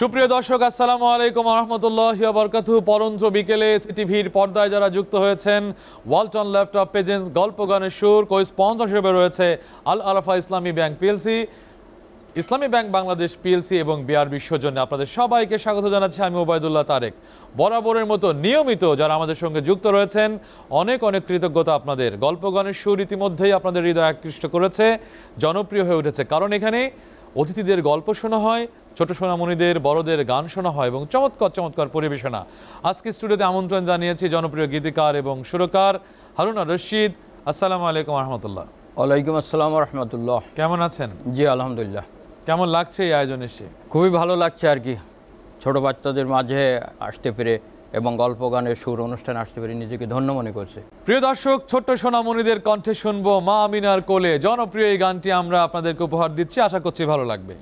সুপ্রিয় দর্শক, আসসালামু আলাইকুম রহমতুল্লাহ বরকাতু পরন্ত্র বিকেলে সিটিভির পর্দায় যারা যুক্ত হয়েছেন, ওয়ালটন ল্যাপটপ পেজেন্স গল্প গানের সুর স্পন্সর হিসেবে রয়েছে Al Arafah Islami bank PLC, Islami bank Bangladesh PLC এবং বিআরবি সৌজন্যে আপনাদের সবাইকে স্বাগত জানাচ্ছি আমি ওবায়দুল্লাহ তারেক। বরাবরের মতো নিয়মিত যারা আমাদের সঙ্গে যুক্ত রয়েছেন, অনেক অনেক কৃতজ্ঞতা আপনাদের। গল্প গানের সুর ইতিমধ্যেই আপনাদের হৃদয় আকৃষ্ট করেছে, জনপ্রিয় হয়ে উঠেছে। কারণ এখানে অতিথিদের গল্প শোনা হয় ছোট সোনামণিদের বড়দের গান শোনা হয় এবং চমৎকার চমৎকার পরিবেশনা। আজকে স্টুডিওতে আমন্ত্রণ জানিয়েছি জনপ্রিয় গীতিকার এবং সুরকার হারুনা রশিদ। আসসালামু আলাইকুম রহমতুল্লাহ ওয়ালাইকুম আসসালাম রহমতুল্লাহ কেমন আছেন? জি আলহামদুলিল্লাহ। কেমন লাগছে এই আয়োজন এসে? খুবই ভালো লাগছে আর কি। ছোট বাচ্চাদের মাঝে আসতে পেরে এবং গল্প গানের সুর অনুষ্ঠানে আসতে পেরে নিজেকে ধন্য মনে করছে। প্রিয় দর্শক ছোট্ট সোনামণিদের কণ্ঠে শুনব মা আমিনার কোলে। জনপ্রিয় এই গানটি আমরা আপনাদেরকে উপহার দিচ্ছি। আশা করছি ভালো লাগবে।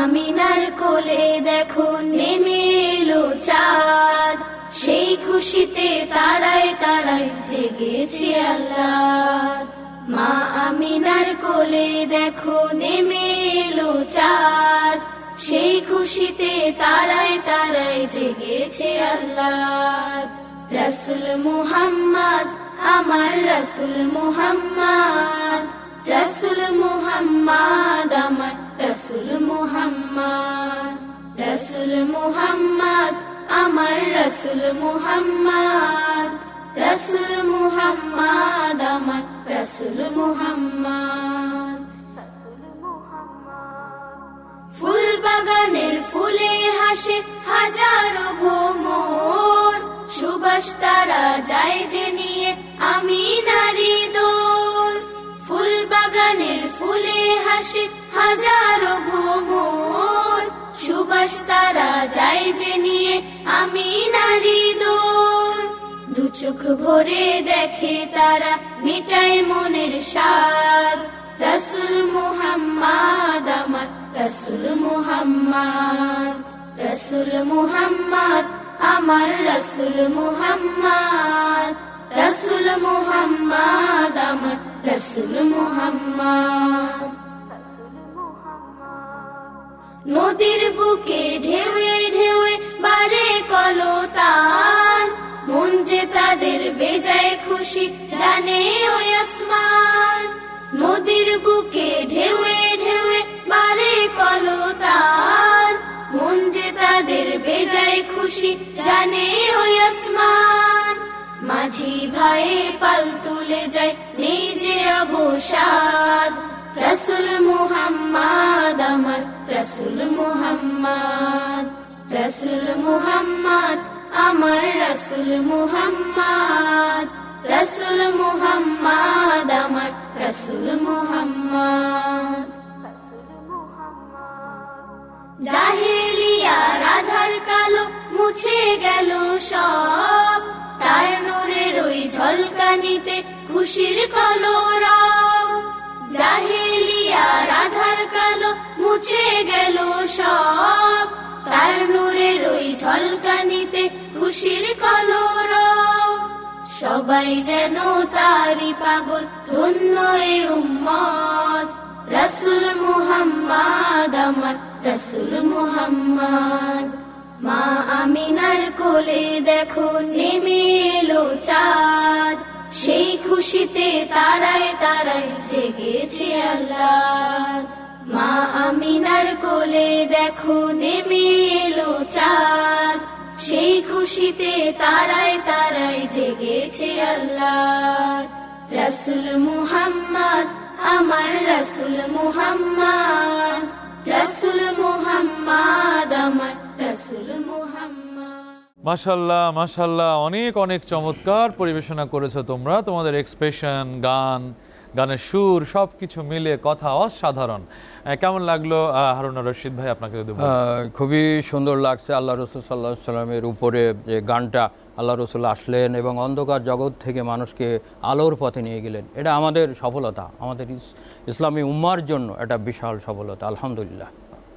আমিনার কোলে দেখো নেমে এলো চাঁদ। সেই খুশিতে তারায় তারায় জেগেছে আল্লাহ মা আমিনার কোলে দেখো নেমে এলো চাঁদ। সেই খুশিতে তারায় তারায় জেগেছে আল্লাহ রসুল মুহাম্মদ, আমার রসুল মুহাম্মদ। রসুল মুহাম্মদ, আমার রসুল রসুল মুহাম্মদ, আমার রসুল মুহাম্মদ রসুল মুহাম্মদ, আমার রসুল মুহাম্মদ। ফুল বাগানের ফুলে হাসে হাজারো ভ্রমর, সুবাস তারা যায় যে নিয়ে আমি নারী দোর ফুল বাগানের ফুলে হাসে হাজারো ভ্রমর সুবাস তারা যায় যে নিয়ে। আমি নারী দোর। দু চোখ ভরে দেখে তারা মিটায় মনের স্বাদ। রসুল মুহাম্মদ আমার রসুল মুহাম্মদ। রসুল মুহাম্মদ আমার রসুল মুহাম্মদ। রসুল মুহাম্মদ আমার রসুল মুহাম্মদ। নদীর বুকে ঢেউয়ে ঢেউয়ে বারে কলতান। মন যে তাদের বেজায় খুশি, জানে ওই আসমান। নদীর বুকে ঢেউয়ে ঢেউয়ে বারে কলতান। মন যে তাদের বেজায় খুশি, জানে ওই আসমান। মাঝি ভাই পাল তুলে যায় যে অবসাদ। রসুল মুহাম্মদ, আমার রসুল মুহাম্মদ। রসুল মুহাম্মদ, আমার রসুল মুহাম্মদ। রসুল মুহাম্মদ, আমার রসুল মুহাম্মদ। জাহেলিয়া রাধার কালো মুছে গেল সব। তার নূরের ওই ঝলকানিতে খুশির কলরব। জাহেলিয়া রাধার কালো মুছে গেল সব। তার নূরের ওই ঝলকানিতে খুশির কলরব। সবাই যেন তারি পাগল, ধন্য এ উম্মত। রসুল মুহাম্মদ আমার রসুল মুহাম্মদ। মা আমিনার কোলে দেখো, নেমে এলো চাঁদ। সেই খুশিতে তারায় তারায় জেগেছে আল্লাহ। মা আমিনার কোলে দেখো, নেমে এলো চাঁদ। সেই খুশিতে তারায় তারায় জেগেছে আল্লাহ। রসুল মুহাম্মদ, আমার রসুল মুহাম্মদ। রসুল মুহাম্মদ, আমার রসুল মুহাম্মদ। মাশাল্লাহ মাশাল্লাহ, অনেক অনেক চমৎকার পরিবেশনা করেছ তোমরা। তোমাদের এক্সপ্রেশন গান, গানের সুর সব কিছু মিলে কথা অসাধারণ। কেমন লাগল হারুনা রশিদ ভাই, আপনাকে খুবই সুন্দর লাগছে আল্লাহ রসুল সাল্লাহ সাল্লামের উপরে যে গানটা আল্লাহ রসুল আসলেন এবং অন্ধকার জগৎ থেকে মানুষকে আলোর পথে নিয়ে গেলেন। এটা আমাদের সফলতা, আমাদের ইসলামী উম্মার জন্য এটা বিশাল সফলতা, আলহামদুলিল্লাহ।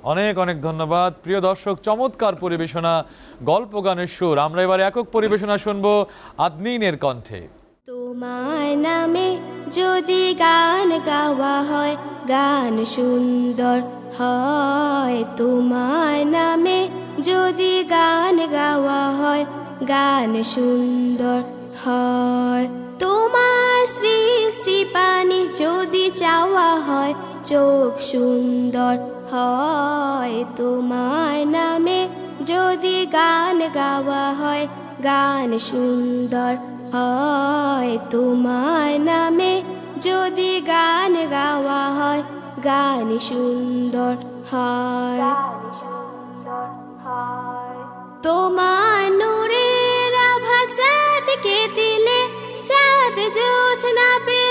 অনেক অনেক ধন্যবাদ। প্রিয় দর্শক, চমৎকার পরিবেশনা, গল্প গানের সুর। আমরা এবার একক পরিবেশনা শুনব আদনিনের কণ্ঠে। তোমার নামে যদি গান গাওয়া হয়, গান সুন্দর হয়। তোমার নামে যদি গান গাওয়া হয়, গান সুন্দর হয়। তোমার শ্রী শ্রী পানি যদি চাওয়া হয়, চোখ সুন্দর হয় তোমার নামে। যদি গান গাওয়া হয়, গান সুন্দর হয় তোমার নামে। যদি গান গাওয়া হয়, গান সুন্দর হয়। তোমার নূরের আভা চাঁদকে দিলে, চাঁদ জোছনা পেল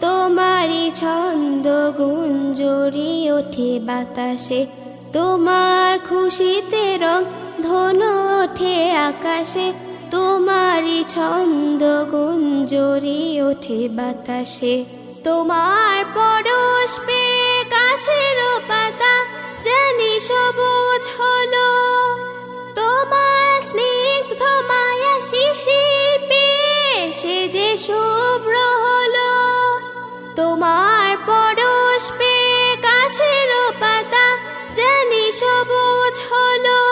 তোমারই ছন্দ গুঞ্জরি ওঠে বাতাসে। তোমার খুশিতে রং ধনু ওঠে আকাশে। তোমারই ছন্দ গুঞ্জরি ওঠে বাতাসে। তোমার পরশ পেয়ে গাছের পাতা জানি সবুজ হলো। তোমার স্নিগ্ধ মায়া শিশির পেয়ে সে যে শুভ্র তোমার পরশ পেয়ে গাছের পাতা জানি সবুজ হলো।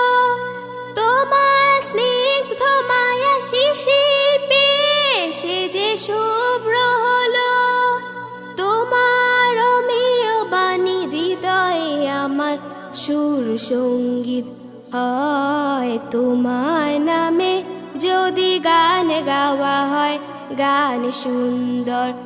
তোমার স্নিগ্ধ মায়া শিশির পেয়ে সে যে শুভ্র হলো। তোমার অমেয় বাণী হৃদয়ে আমার সুর সংগীত হয়। তোমার নামে যদি গান গাওয়া হয়, গান সুন্দর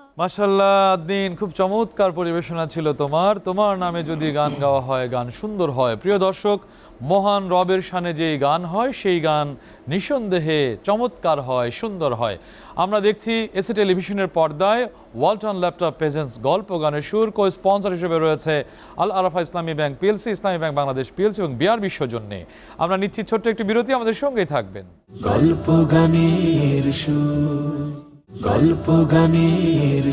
মাশাল্লাহ দিন খুব চমৎকার পরিবেশনা ছিল তোমার। তোমার নামে যদি গান গাওয়া হয়, গান সুন্দর হয়। প্রিয় দর্শক, মহান রবের শানে যেই গান হয়, সেই গান নিঃসন্দেহে চমৎকার হয়, সুন্দর হয়। আমরা দেখছি এসি টেলিভিশনের পর্দায় ওয়ালটন ল্যাপটপ প্রেজেন্স গল্প গানের সুর। কো স্পন্সর হিসেবে রয়েছে Al Arafah Islami bank PLC, Islami bank Bangladesh PLC এবং বিআর বিশ্বজন্যে আমরা নিচ্ছি ছোট্ট একটি বিরতি, আমাদের সঙ্গেই থাকবেন। গল্প গানের সুর। গল্প গানের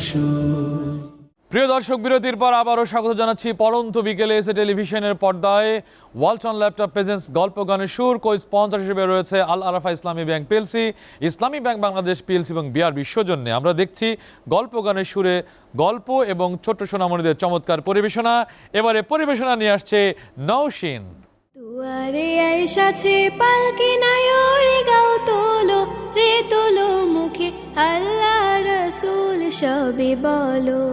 প্রিয় দর্শক বিরতির পর আবারও স্বাগত জানাচ্ছি পরন্ত বিকেলে এসে টেলিভিশনের পর্দায়। ওয়ালটন ল্যাপটপ প্রেজেন্স গল্প গানের সুর কো স্পন্সর হিসেবে রয়েছে Al Arafah Islami bank PLC Islami bank Bangladesh PLC এবং বিআর বিশ্বজন্যে আমরা দেখছি গল্প গানের সুরে গল্প এবং ছোট্ট সোনামণিদের চমৎকার পরিবেশনা। এবারে পরিবেশনা নিয়ে আসছে নৌসিন দুয়ারে আইসাছে পালকি নায়রে গাও তোলো রে তোলো মুখে আল্লাহ রসুল সবে বলো,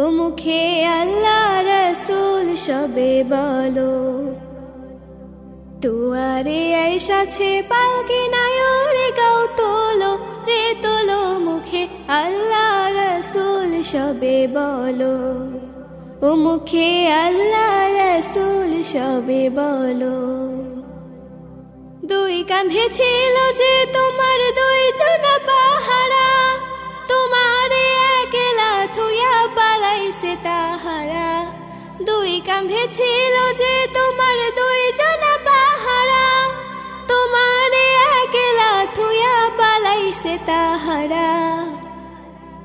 ও মুখে আল্লাহ রসুল সবে বলো। দুয়ারে আইসাছে পালকি নায়রে গাও তোলো, রে তোলো মুখে আল্লাহ রসুল সবে বলো। ও মুখে আল্লাহ রসুল সবে বলো। দুই কাঁধে ছিল যে তোমার দুই দুই কাঁধে ছিল যে তোমার দুই জনা পাহারা। তোমার একলা থুয়া পালাইছে তাহারা।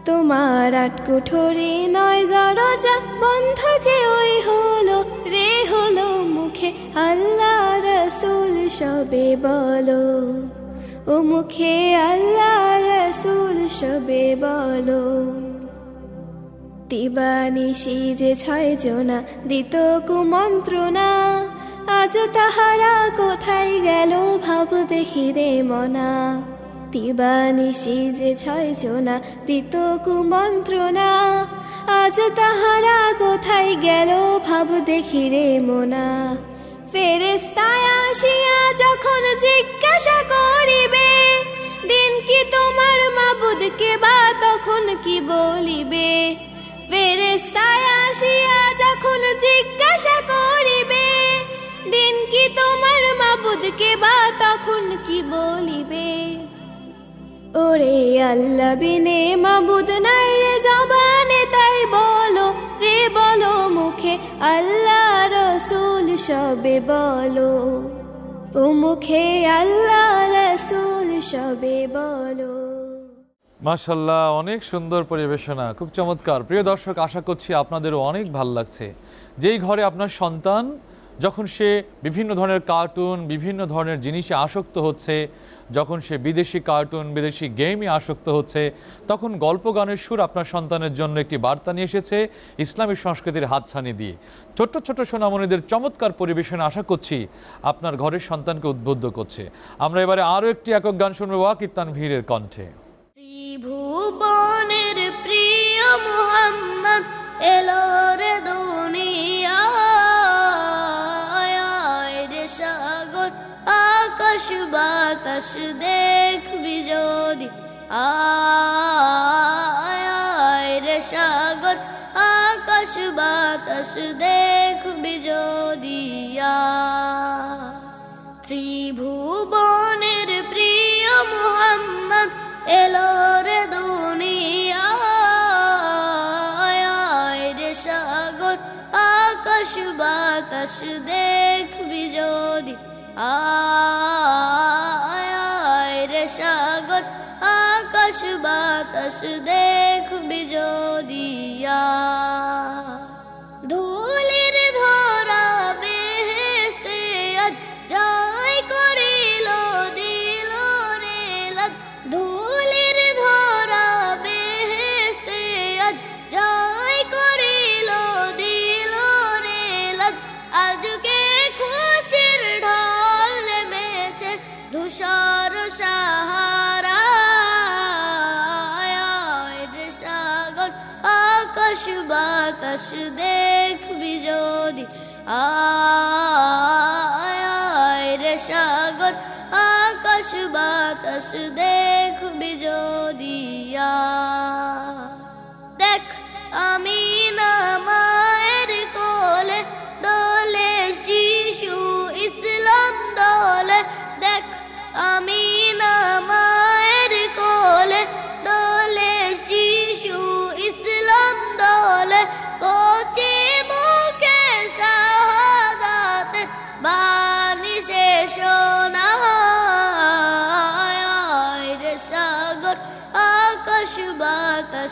তোমার আট কুঠরি নয় দরজা বন্ধ যে ওই হলো রে হলো মুখে আল্লাহ রসুল সবে বলো। ও মুখে আল্লাহ রসুল সবে বলো। দিবানিশি যে ছয় জোনা দিত কুমন্ত্রণা। আজ তাহারা কোথায় গেল ভাব দেখি রে মনা। দিবানিশি যে ছয় জোনা দিত কুমন্ত্রণা। আজ তাহারা কোথায় গেল ভাব দেখি রে মোনা। ফেরেস্তায় আসিয়া যখন জিজ্ঞাসা করিবে, দিন কি তোমার মাবুদকে বা তখন কি বলিবে? ফেরেস্তায় আসিয়া যখন জিজ্ঞাসা করিবে, দিন কি তোমার মাবুদকে বা তখন কি বলিবে? ওরে আল্লাহ, বিনে মাবুদ নাই রে জবানে, তাই বলো রে, বলো মুখে, আল্লাহ রসুল সবে বলো। ও মুখে আল্লাহ রসুল সবে বলো। মাশাল্লাহ অনেক সুন্দর পরিবেশনা, খুব চমৎকার। প্রিয় দর্শক, আশা করছি আপনাদেরও অনেক ভালো লাগছে। যেই ঘরে আপনার সন্তান, যখন সে বিভিন্ন ধরনের কার্টুন বিভিন্ন ধরনের জিনিসে আসক্ত হচ্ছে, যখন সে বিদেশি কার্টুন বিদেশি গেমে আসক্ত হচ্ছে, তখন গল্প গানের সুর আপনার সন্তানের জন্য একটি বার্তা নিয়ে এসেছে ইসলামী সংস্কৃতির হাতছানি দিয়ে। ছোট্ট ছোট্ট সোনামণিদের চমৎকার পরিবেশনা আশা করছি আপনার ঘরের সন্তানকে উদ্বুদ্ধ করছে। আমরা এবারে আরও একটি একক গান শুনব ওয়াকিব তানভীরের কণ্ঠে। ত্রিভুবনের প্রিয় মুহাম্মদ এলো রে দুনিয়ায়। রে সাগর, আকাশ বাতাস দেখবি যদি। আয় রে সাগর, আকাশ বাতাস দেখবি যদি। আয়। ত্রিভুবনের প্রিয় মুহাম্মদ এলো বাতাস দেখবি যদি আয় রে সাগর আকাশ বাতাস দেখবি যদি আয়। আয় রে সাগর আকাশ বাতাস দেখবি যদি। দেখ আমি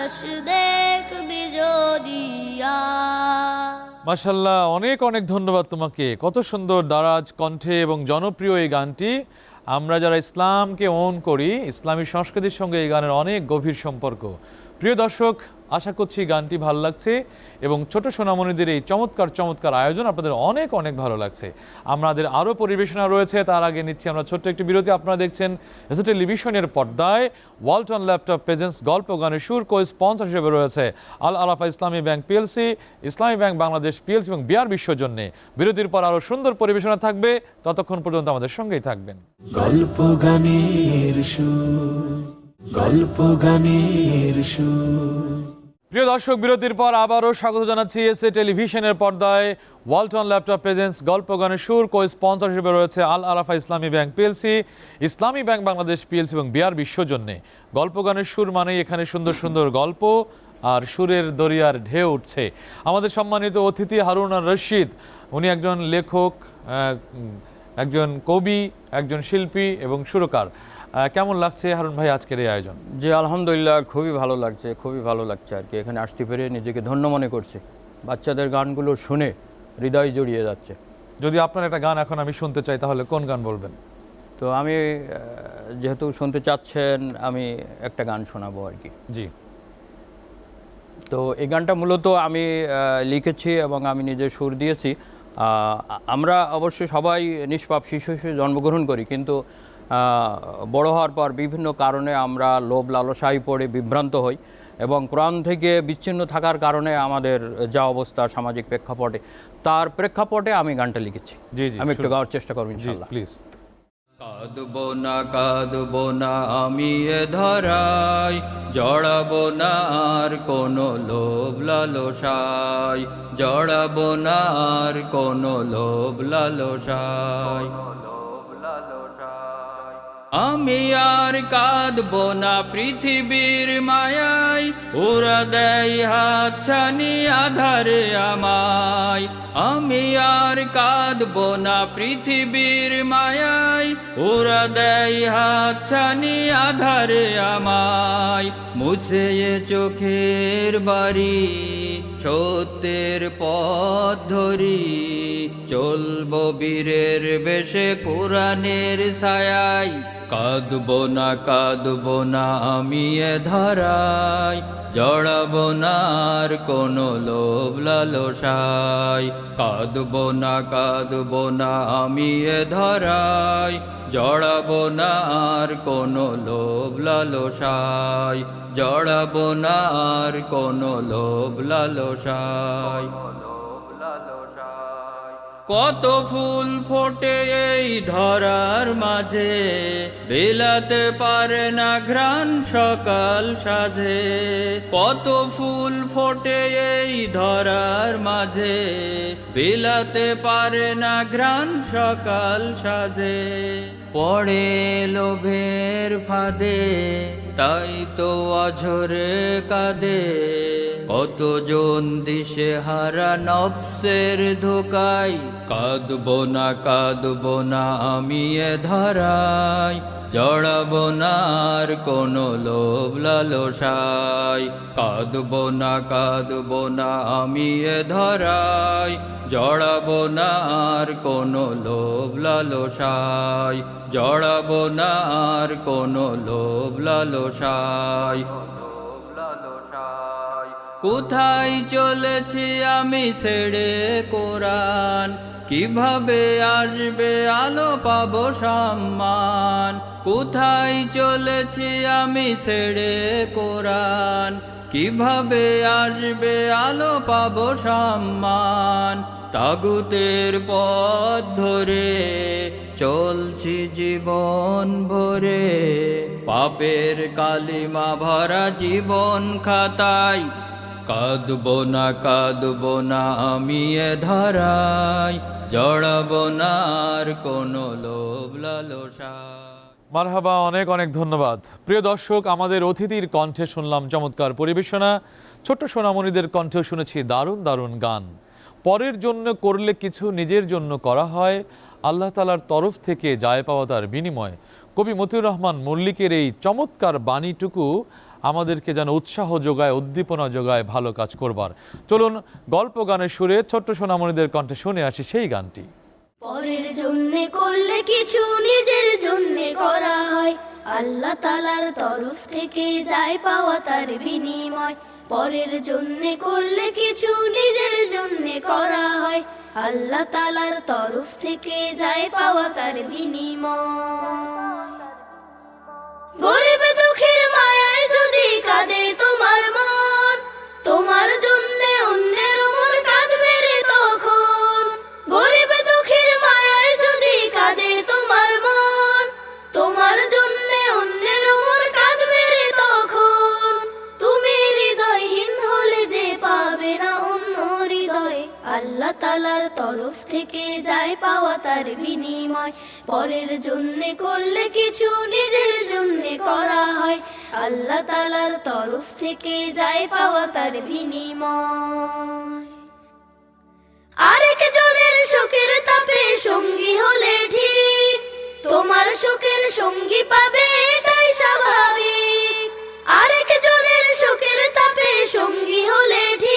আয় মাশাল্লাহ, অনেক অনেক ধন্যবাদ তোমাকে। কত সুন্দর দারাজ কণ্ঠে এবং জনপ্রিয় এই গানটি। আমরা যারা ইসলামকে ওন করি, ইসলামী সংস্কৃতির সঙ্গে এই গানের অনেক গভীর সম্পর্ক। প্রিয় দর্শক, আশা করছি গানটি ভালো লাগছে এবং ছোট সোনামণিদের এই চমৎকার চমৎকার আয়োজন আপনাদের অনেক অনেক ভালো লাগছে। আমাদের আরও পরিবেশনা রয়েছে, তার আগে নিচ্ছি আমরা ছোট্ট একটি বিরতি। আপনারা দেখছেন টেলিভিশনের পর্দায় ওয়ালটন ল্যাপটপ প্রেজেন্স গল্প গানের সুর কো স্পন্সর হিসেবে রয়েছে Al Arafah Islami bank PLC, Islami bank Bangladesh PLC এবং বিয়ার বিশ্ব জন্যে। বিরতির পর আরও সুন্দর পরিবেশনা থাকবে, ততক্ষণ পর্যন্ত আমাদের সঙ্গেই থাকবেন। গল্প গানের সুর। গল্প গানের প্রিয় দর্শক, বিরতির পর আবারও স্বাগত জানাচ্ছি এসএ টেলিভিশনের পর্দায়। ওয়ালটন ল্যাপটপ প্রেজেন্স গল্প গানের সুর কো স্পন্সর হিসেবে রয়েছে Al Arafah Islami bank PLC, Islami bank Bangladesh PLC এবং বিয়ার বিশ্ব জন্যে। গল্প গানের সুর মানেই এখানে সুন্দর সুন্দর গল্প, আর সুরের দরিয়ার ঢেউ উঠছে। আমাদের সম্মানিত অতিথি হারুন আর রশিদ, উনি একজন লেখক একজন কবি, একজন শিল্পী এবং সুরকার। কেমন লাগছে হারুন ভাই আজকের এই আয়োজন? যে আলহামদুলিল্লাহ খুবই ভালো লাগছে খুবই ভালো লাগছে আর কি। এখানে আসতে পেরে নিজেকে ধন্য মনে করছি। বাচ্চাদের গানগুলো শুনে হৃদয় জড়িয়ে যাচ্ছে। যদি আপনার একটা গান এখন আমি শুনতে চাই তাহলে কোন গান বলবেন? তো আমি যেহেতু শুনতে চাচ্ছেন আমি একটা গান শোনাবো আর কি। জি। তো এই গানটা মূলত আমি লিখেছি এবং আমি নিজে সুর দিয়েছি। আমরা অবশ্যই সবাই নিষ্পাপ শিশু হিসেবে জন্মগ্রহণ করি কিন্তু বড় হওয়ার পর বিভিন্ন কারণে আমরা লোভ লালসায় পড়ে বিভ্রান্ত হই এবং কোরআন থেকে বিচ্ছিন্ন থাকার কারণে আমাদের যা অবস্থা সামাজিক প্রেক্ষাপটে তার প্রেক্ষাপটে আমি গানটা লিখেছি। জি, জি, আমি একটু গাওয়ার চেষ্টা করব জি ইনশাল্লাহ প্লিজ কাঁদব না কাঁদব না আমি এ ধরাই জড়াব না আর কোনো লোভ লালসাই জড়াব না আর কোনো লোভ লালসাই আমি আর কাঁদব না পৃথিবীর মায়াই ওরা দেয় হাত ছানি আধারে আমায়। আমি আর কাঁদব না পৃথিবীর মায়াই ওরা দেয় হাত ছানি আধারে আমায়। মুছে চোখের বাড়ি, সত্যের পথ ধরি। চলব বীরের বেশে কোরআনের ছায়াই কাঁদব না কাঁদব না আমি এ ধরাই জড়াব না আর কোনো লোভ লালসাই কাঁদব না কাঁদব না আমি এ ধরাই জড়াব না আর কোনো লোভ লালসাই জড়াব না আর কোনো লোভ লালসাই কত ফুল ফোটে এই ধরার মাঝে, বিলাতে পারে না ঘ্রাণ সকাল সাজে কত ফুল ফোটে এই ধরার মাঝে, বিলাতে পারে না ঘ্রাণ সকাল সাজে পড়ে লোভের ফাঁদে তাই তো অঝরে কাঁদে। কতজন দিশে হারা নফসের ধোকাই কাঁদব না কাঁদব না আমি এ ধরাই জড়াব না আর কোনো লোভ লালসাই কাঁদব না কাঁদব না আমি এ ধরাই জড়াব না আর কোনো লোভ লালসাই জড়াব না আর কোনো লোভ লালসাই কোথায় চলেছি আমি ছেড়ে কোরআন? কীভাবে আসবে আলো পাব সম্মান? কোথায় চলেছি আমি ছেড়ে কোরআন? কীভাবে আসবে আলো পাব সম্মান? তাগুতের পথ ধরে চলছি জীবন ভরে। পাপের কালিমা ভরা জীবন খাতায় কাঁদব না কাঁদব না আমি এ ধরাই জড়াব না আর কোনো লোভ লালসা। মারহাবা, অনেক অনেক ধন্যবাদ। প্রিয় দর্শক, আমাদের অতিথির কণ্ঠে শুনলাম চমৎকার পরিবেশনা। ছোট্ট সোনামণিদের কণ্ঠে শুনেছি দারুণ দারুণ গান। পরের জন্য করলে কিছু নিজের জন্য করা হয়। আল্লাহ তালার তরফ থেকে যায় পাওয়া তার বিনিময়। কবি মতিউর রহমান মল্লিকের এই চমৎকার বাণীটুকু আমাদেরকে যেন উৎসাহ যোগায়, উদ্দীপনা যোগায় ভালো কাজ করবার। চলুন গল্প গানের সুরে ছোট্ট সোনামণিদের কণ্ঠে শুনে আসি সেই গানটি। পরের জন্য করলে কিছু নিজের জন্যে করা হয়। আল্লাহ তালার তরফ থেকে যায় পাওয়া তার বিনিময়। পরের জন্যে করলে কিছু নিজের জন্যে করা হয়। আল্লাহ তালার তরফ থেকে যায় পাওয়া তার বিনিময়। যদি কাঁদে তোমার মন তোমার জন্য আল্লাহ তালার তরফ থেকে যায় পাওয়া তার বিনিময়। পরের জন্যে করলে কিছু নিজের জন্যে করা হয়। আল্লাহ তালার তরফ থেকে যায় পাওয়া তার বিনিময়। আরেক জনের শোকের তাপে সঙ্গী হলে ঠিক। তোমার শোকের সঙ্গী পাবে এটাই স্বাভাবিক। আরেক জনের শোকের তাপে সঙ্গী হলে ঠিক।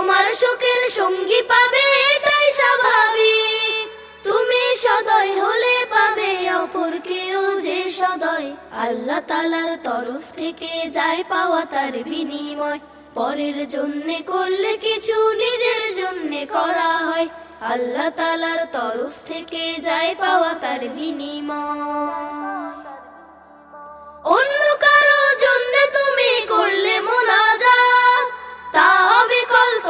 তোমার শোকের সঙ্গী পাবে, এটাই স্বাভাবিক। তুমি সদয় হলে পাবে, অপর কেউ যে সদয়। আল্লাহ তালার তরফ থেকে যায় পাওয়া তার বিনিময়। পরের জন্যে করলে কিছু নিজের জন্যে করা হয়। আল্লাহ তালার তরফ থেকে যায় পাওয়া তার বিনিময়। অন্য কারও জন্য তুমি করলে মোনাজাত। তা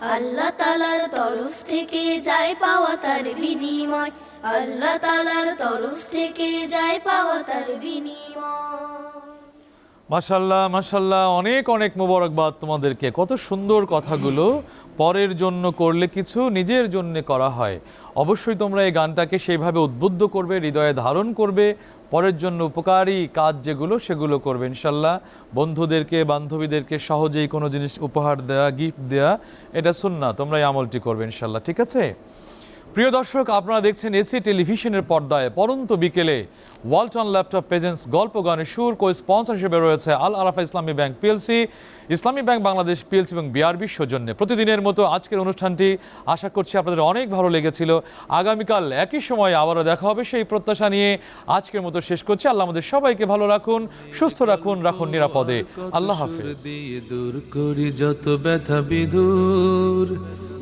আল্লাহ তালার তরফ থেকে যায় পাওয়া তার বিনিময়। আল্লাহ তালার তরফ থেকে যায় পাওয়া তার বিনিময়। মাশাল্লাহ মাশাল্লাহ অনেক অনেক মোবারকবাদ তোমাদেরকে। কত সুন্দর কথাগুলো পরের জন্য করলে কিছু নিজের জন্য করা হয়। অবশ্যই তোমরা এই গানটাকে সেইভাবে উদ্বুদ্ধ করবে, হৃদয়ে ধারণ করবে। পরের জন্য উপকারী কাজ যেগুলো, সেগুলো করবে ইনশাল্লাহ। বন্ধুদেরকে, বান্ধবীদেরকে সহজেই কোনো জিনিস উপহার দেওয়া গিফট দেওয়া এটা শুন না তোমরা এই আমলটি করবে ইনশাল্লাহ, ঠিক আছে? প্রিয় দর্শক, আপনারা দেখছেন এসি টেলিভিশনের পর্দায়, পরন্ত বিকেলে ওয়ালটন ল্যাপটপ পেজেন্স গল্প গানের সুর কো স্পন্সর হিসেবে রয়েছে Al Arafah Islami bank PLC, Islami bank Bangladesh PLC এবং বিআরবি সৌজন্যে। প্রতিদিনের মতো আজকের অনুষ্ঠানটি আশা করছি আপনাদের অনেক ভালো লেগেছিল। আগামীকাল একই সময়ে আবারও দেখা হবে সেই প্রত্যাশা নিয়ে আজকের মতো শেষ করছি। আল্লাহ আমাদের সবাইকে ভালো রাখুন, সুস্থ রাখুন রাখুন নিরাপদে। আল্লাহ হাফিজ। দূর করি যত ব্যথা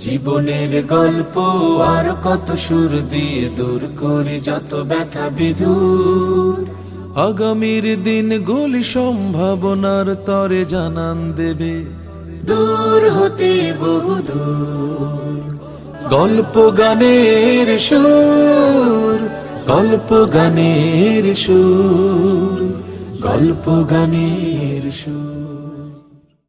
জীবনের গল্প আর কত সুর দিয়ে দূর করে যত ব্যথা বিদূর আগামীর দিন গুলি সম্ভাবনার তরে জানান দেবে। দূর হতে বহু দূর। গল্প গানের সুর, গল্প গানের সুর, গল্প গানের সুর।